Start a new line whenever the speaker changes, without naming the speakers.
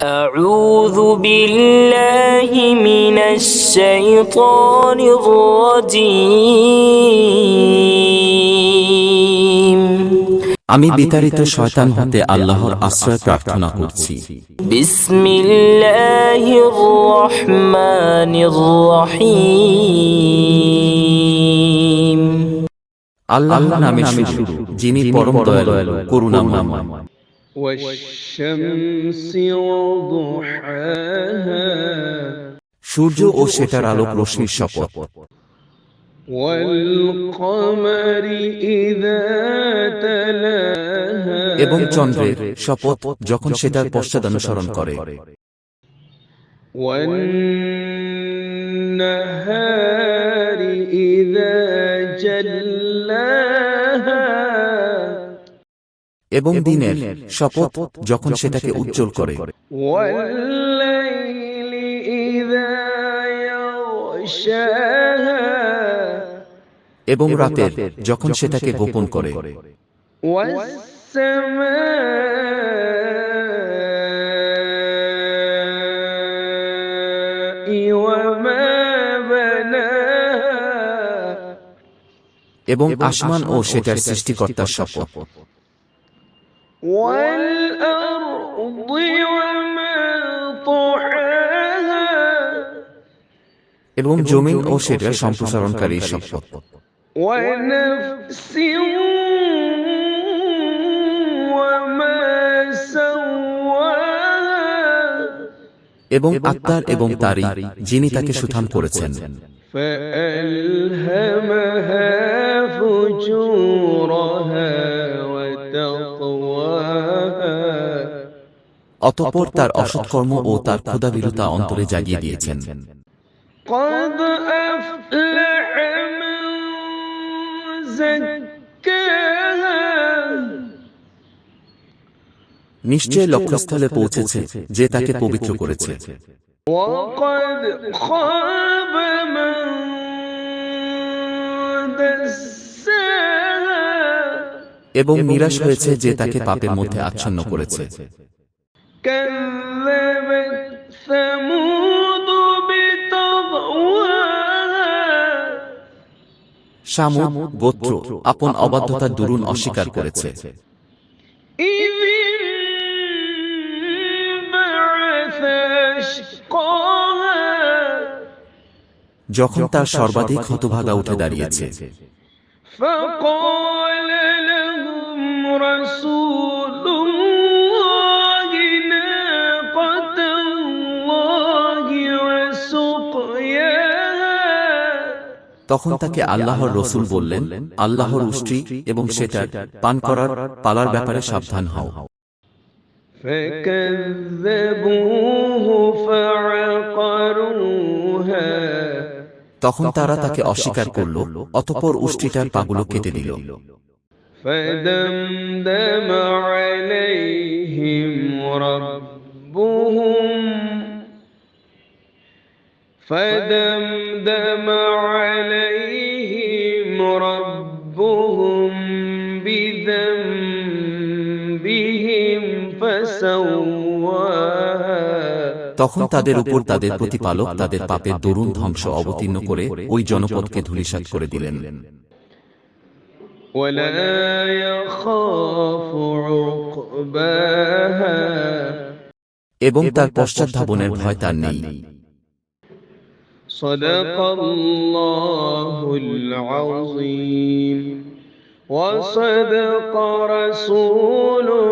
أعوذ بالله من الشيطان الرجيم
আমি বিতাড়িত শয়তান হতে আল্লাহর আশ্রয় প্রার্থনা করছি
بسم الله الرحمن الرحيم
আল্লাহর নামে শুরু যিনি পরম দয়ালু করুণাময়
والشمس وضحاها
সূর্য ও সেটার আলোক রশ্মির শপথ
والقمر إذا تلاها
এবং চন্দ্রের শপথ যখন সেটার পশ্চাদানুসরণ করে
والنهار
এবং দিনের শপথ যখন সেটাকে উজ্জ্বল করে। এবং রাতে যখন সেটাকে গোপন করে। এবং আসমান ও সেটার সৃষ্টিকর্তার শপথ।
والأرض وما طحاها
এবং জমিন ও সেটার সম্প্রসারণকারীর শপথ
ونفس وما سواها
এবং আত্মার এবং তারই যিনি তাকে সুঠাম করেছেন
فألهمها فجورها وتقواها
অতঃপর তার অসৎকর্ম ও তার ক্ষুদাবিরতা অন্তরে জাগিয়ে দিয়েছেন
قد أفلح من زكاها
নিশ্চয় লক্ষ্যস্থলে পৌঁছেছে যে তাকে পবিত্র করেছে
وقد خاب من دساها
এবং নিরাশ হয়েছে যে তাকে পাপের মধ্যে আচ্ছন্ন করেছে
كذبت ثمود بطغواها
শামুদ গোত্র আপন অবাধ্যতার দরুন অস্বীকার করেছে
إذ انبعث أشقاها
যখন তার সর্বাধিক হতভাগা উঠে দাঁড়িয়েছে
فقال لهم رسول الله ناقة الله وسقياها
তখন তাকে আল্লাহর রসুল বললেন আল্লাহর উষ্ট্রি এবং সেটার পান করার পালার ব্যাপারে সাবধান হও
فكذبوه فعقروها
তখন তারা তাকে অস্বীকার করল অতপর উষ্ট্রিটার পাগুলো কেটে দিল
فدمدم عليهم ربهم فدمدم عليهم ربهم بذنبهم فسواها
তখন তাদের উপর তাদের প্রতিপালক তাদের পাপের দরুন ধ্বংস অবতীর্ণ করে ওই জনপদকে ধূলিসাৎ করে দিলেন
ولا يخاف عقباها
এবং তার পশ্চাৎধাবনের ভয় তার নেই
صدق الله العظيم وصدق رسوله